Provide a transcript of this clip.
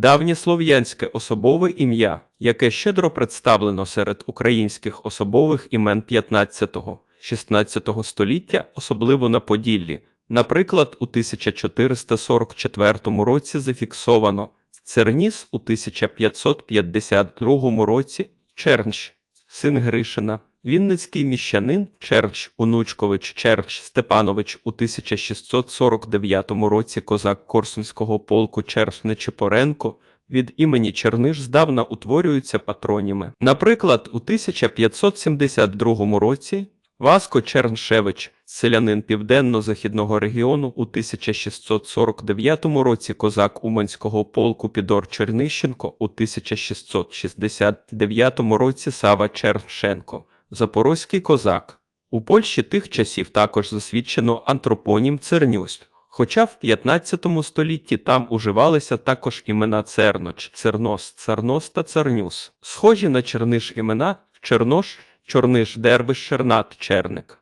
давнє слов'янське особове ім'я, яке щедро представлено серед українських особових імен 15-16 століття, особливо на Поділлі. Наприклад, у 1444 році зафіксовано Церніс у 1552 році Чернч, син Гришина, Вінницький міщанин Черч Онучкович Черч Степанович у 1649 році козак Корсунського полку Черч Нечипоренко від імені Черниш здавна утворюються патроніми. Наприклад, у 1572 році Васко Черншевич, селянин південно-західного регіону у 1649 році козак Уманського полку Підор Чернищенко у 1669 році Сава Черншенко, запорозький козак. У Польщі тих часів також засвідчено антропонім Цернюсь. Хоча в 15 столітті там уживалися також імена Церноч, Цернос, Царнос та Цернюс, схожі на черниш імена Чернош, Чорниш, Дервиш, Чернат, Черник.